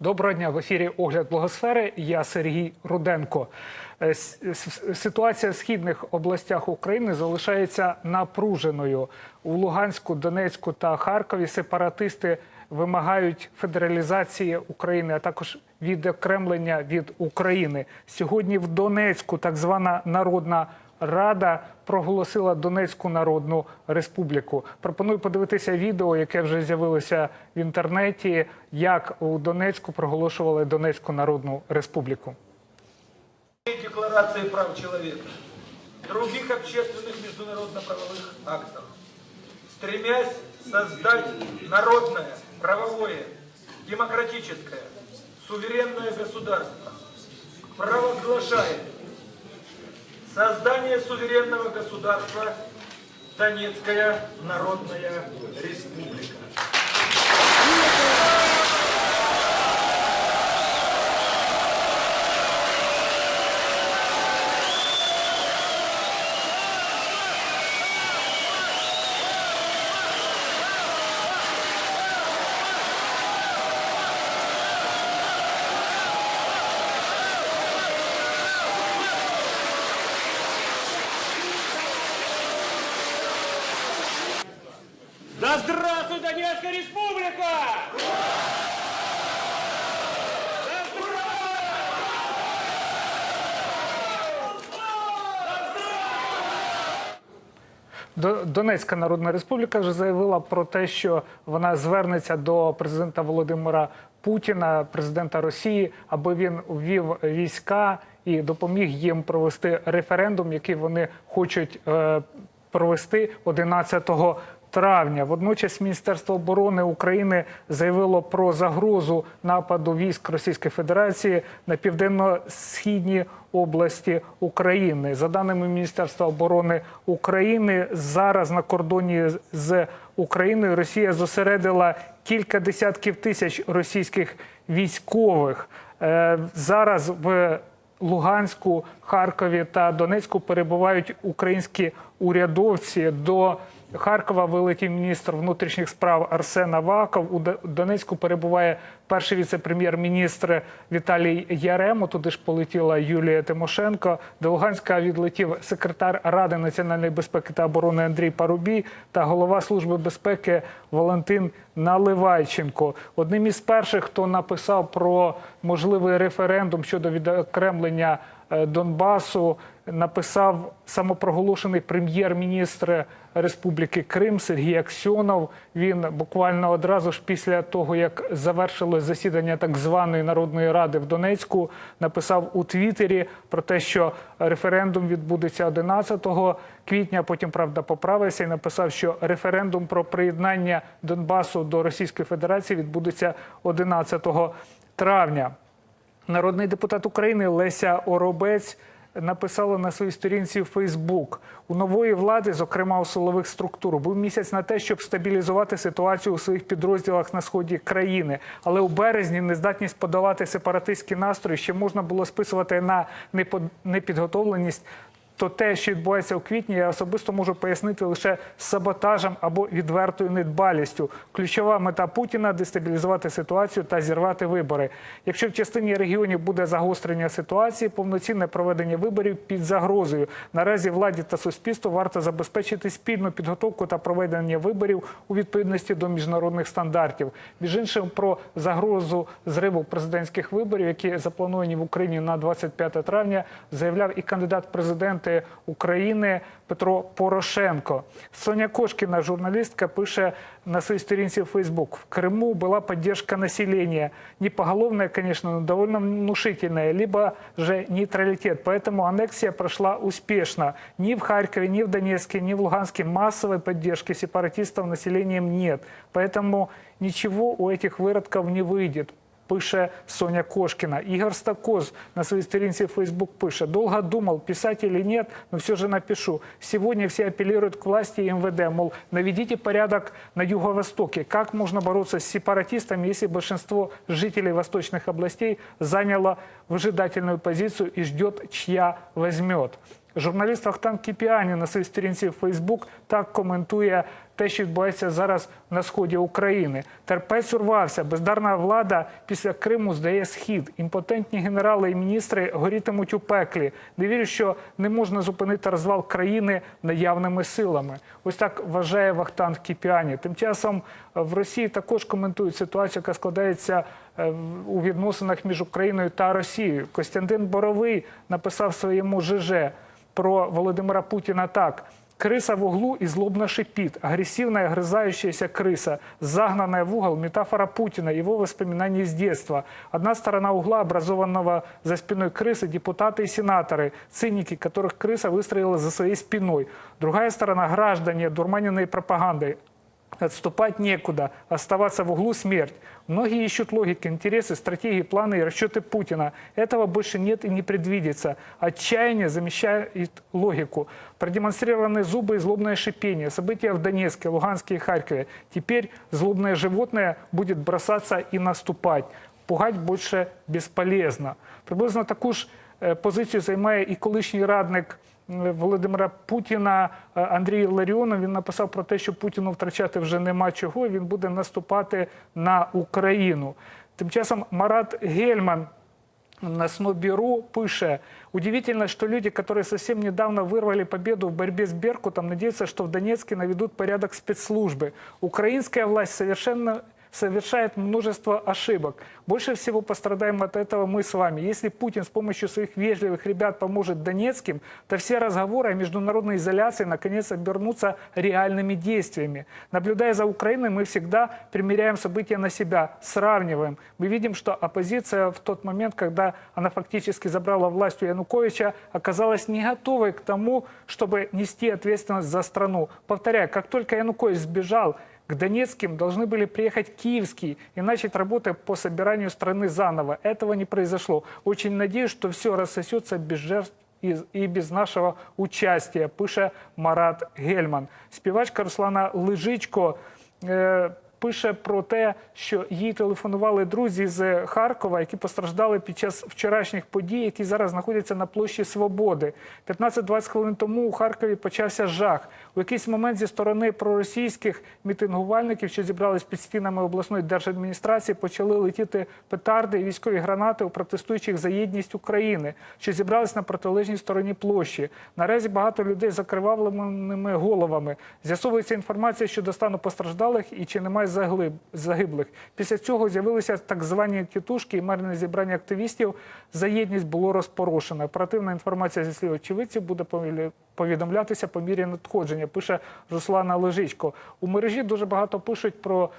Доброго дня в ефірі Огляд Благосфери. Я Сергій Руденко. Е, Ситуація в східних областях України залишається напруженою. У Луганську, Донецьку та Харкові сепаратисти вимагають федералізації України, а також відокремлення від України. Сьогодні в Донецьку так звана народна Рада проголосила Донецьку Народну Республіку. Пропоную подивитися відео, яке вже з'явилося в інтернеті, як у Донецьку проголошували Донецьку Народну Республіку. Декларации прав человека, других общественных международно-правовых актов, стремясь создать народное, правовое, демократическое, суверенное государство, провозглашает создание суверенного государства Донецкая Народная Республика. Да здравствует Донецкая республика! Да До- Донецька Народна Республіка вже заявила про те, що вона звернеться до президента Володимира Путіна, президента Росії, аби він ввів війська і допоміг їм провести референдум, який вони хочуть е, провести 11 травня. Водночас Міністерство оборони України заявило про загрозу нападу військ Російської Федерації на південно-східні області України. За даними Міністерства оборони України, зараз на кордоні з Україною Росія зосередила кілька десятків тисяч російських військових. Е, Зараз в Луганську, Харкові та Донецьку перебувають українські урядовці. До Харкова вилетів міністр внутрішніх справ Арсен Аваков. У Донецьку перебуває перший віце-прем'єр-міністр Віталій Яремо. Туди ж полетіла Юлія Тимошенко. До Луганська відлетів секретар Ради національної безпеки та оборони Андрій Парубій та голова служби безпеки Валентин Наливайченко. Одним із перших, хто написав про можливий референдум щодо відокремлення Донбасу, написав самопроголошений прем'єр-міністр Республіки Крим Сергій Аксьонов. Він буквально одразу ж після того, як завершилось засідання так званої Народної Ради в Донецьку, написав у Твіттері про те, що референдум відбудеться 11 квітня. Потім правда поправився і написав, що референдум про приєднання Донбасу до Російської Федерації відбудеться 11 травня. Народний депутат України Леся Оробець написала на своїй сторінці в Фейсбук у нової влади, зокрема у силових структур, був місяць на те, щоб стабілізувати ситуацію у своїх підрозділах на сході країни. Але у березні нездатність подолати сепаратистські настрої ще можна було списувати на непідготовленість. То те, що відбувається у квітні, я особисто можу пояснити лише саботажем або відвертою недбалістю. Ключова мета Путіна дестабілізувати ситуацію та зірвати вибори. Якщо в частині регіонів буде загострення ситуації, повноцінне проведення виборів під загрозою. Наразі владі та суспільству варто забезпечити спільну підготовку та проведення виборів у відповідності до міжнародних стандартів. Між іншим про загрозу зриву президентських виборів, які заплановані в Україні на 25 травня, заявляв і кандидат в президенти України Петро Порошенко. Соня Кошкіна, журналістка, пише на своїй сторінці в Фейсбук. В Криму была поддержка населения. Не поголовная, конечно, но довольно внушительная, либо же нейтралитет. Поэтому аннексия прошла успешно. Ни в Харькове, ни в Донецке, ни в Луганске массовой поддержки сепаратистов населением нет. Поэтому ничего у этих выродков не выйдет. Пише Соня Кошкина. Игорь Стакоз на своей сторінці в Facebook пише. Долго думал, писать или нет, но все же напишу. Сегодня все апеллируют к власти и МВД, мол, наведите порядок на Юго-Востоке. Как можно бороться с сепаратистами, если большинство жителей восточных областей заняло выжидательную позицию и ждет, чья возьмет? Журналіст Вахтан Кіпіані на своїй сторінці в Фейсбук так коментує те, що відбувається зараз на сході України. Терпець урвався. Бездарна влада після Криму здає схід. Імпотентні генерали і міністри горітимуть у пеклі. Не вірю, що не можна зупинити розвал країни наявними силами. Ось так вважає Вахтан Кіпіані. Тим часом в Росії також коментують ситуацію, яка складається е, у відносинах між Україною та Росією. Костянтин Боровий написав своєму ЖЖ про Володимира Путина так. Крыса в углу и злобно шипит. Агрессивная грызающаяся крыса, загнанная в угол, метафора Путина, его воспоминаний с детства. Одна сторона угла, образованного за спиной крысы, депутаты и сенаторы, циники, которых крыса выстроила за своей спиной. Другая сторона – граждане, дурманенные пропагандой. Отступать некуда, оставаться в углу смерть. Многие ищут логики, интересы, стратегии, планы и расчеты Путина. Этого больше нет и не предвидится. Отчаяние замещает логику. Продемонстрированы зубы и злобное шипение. События в Донецке, Луганске и Харькове. Теперь злобное животное будет бросаться и наступать. Пугать больше бесполезно. Приблизно таку ж е, позицію займає і колишній радник е, Володимира Путіна е, Андрій Ларіонов. Він написав про те, що Путіну втрачати вже нема чого. і Він буде наступати на Україну. Тим часом Марат Гельман на Сноберу пише, удивительно, что люди, которые совсем недавно вырвали победу в борьбе с Беркутом, надеются, что в Донецке наведут порядок спецслужбы. Украинская власть совершенно совершает множество ошибок. Больше всего пострадаем от этого мы с вами. Если Путин с помощью своих вежливых ребят поможет Донецким, то все разговоры о международной изоляции наконец обернутся реальными действиями. Наблюдая за Украиной, мы всегда примеряем события на себя, сравниваем. Мы видим, что оппозиция в тот момент, когда она фактически забрала власть у Януковича, оказалась не готовой к тому, чтобы нести ответственность за страну. Повторяю, как только Янукович сбежал, к Донецким должны были приехать киевские и начать работы по собиранию страны заново. Этого не произошло. Очень надеюсь, что все рассосется без жертв і, і без нашого участия, пише Марат Гельман. Співачка Руслана Лежичко е, пише про те, що їй телефонували друзі з Харкова, які постраждали під час вчорашніх подій, які зараз знаходяться на площі Свободи. 15-20 хвилин тому у Харкові почався жах. У якийсь момент зі сторони проросійських мітингувальників, що зібрались під стінами обласної держадміністрації, почали летіти петарди і військові гранати у протестуючих за єдність України, що зібрались на протилежній стороні площі. Наразі багато людей з закривавленими головами. З'ясовується інформація щодо стану постраждалих і чи немає заглиб- загиблих. Після цього з'явилися так звані тітушки і мирне зібрання активістів. За єдність було розпорошено. Оперативна інформація зі слів очевидців буде повідомлятися по мірі надходження. Пише Руслана Лежичко. У мережі дуже багато пишуть про.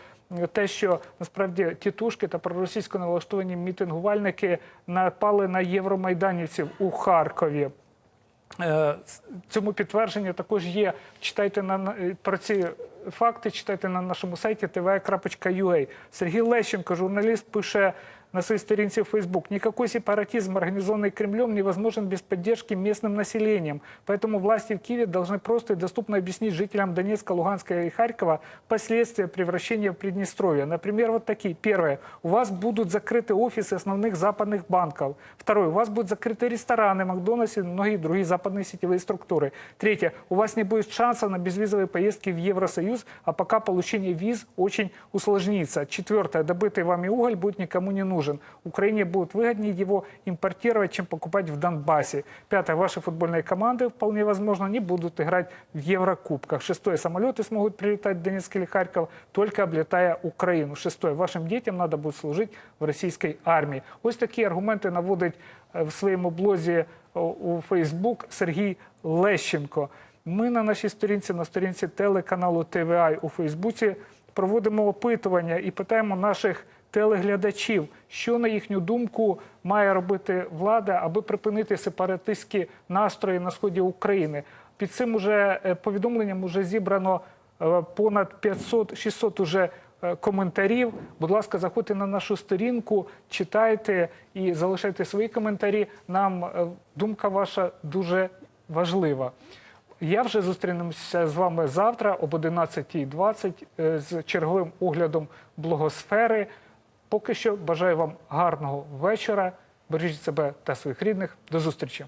Те, що насправді тітушки та проросійсько налаштовані мітингувальники напали на євромайданівців у Харкові. Е, Цьому підтвердження також є. Читайте на про ці факти, читайте на нашому сайті tv.ua. Сергій Лещенко, журналіст, пише на своей сторінці в Facebook. Никакой сепаратизм, организованный Кремлем, невозможен без поддержки местным населением. Поэтому власти в Киеве должны просто и доступно объяснить жителям Донецка, Луганска и Харькова последствия превращения в Приднестровье. Например, вот такие. Первое. У вас будут закрыты офисы основных западных банков. Второе. У вас будут закрыты рестораны, Макдональдс и многие другие западные сетевые структуры. Третье. У вас не будет шанса на безвизовые поездки в Евросоюз, а пока получение виз очень усложнится. Четвертое. Добытый вами уголь будет никому не нужен. Украине будет выгоднее его импортировать, чем покупать в Донбассе. Пятое. Ваши футбольные команды, вполне возможно, не будут играть в Еврокубках. Шестое. Самолеты смогут прилетать в Донецк или Харьков, только облетая Украину. Шестое. Вашим детям надо будет служить в російській армії. Ось такі аргументи наводить е, в своєму блозі о, у Фейсбук Сергій Лещенко. Ми на нашій сторінці, на сторінці телеканалу ТВА у Фейсбуці проводимо опитування і питаємо наших телеглядачів, що на їхню думку має робити влада, аби припинити сепаратистські настрої на сході України. Під цим уже е, повідомленням уже зібрано е, понад 500-600 уже е, коментарів. Будь ласка, заходьте на нашу сторінку, читайте і залишайте свої коментарі. Нам думка ваша дуже важлива. Я вже зустрінемося з вами завтра об 11.20 е, з черговим оглядом блогосфери. Поки що бажаю вам гарного вечора. Бережіть себе та своїх рідних. До зустрічі.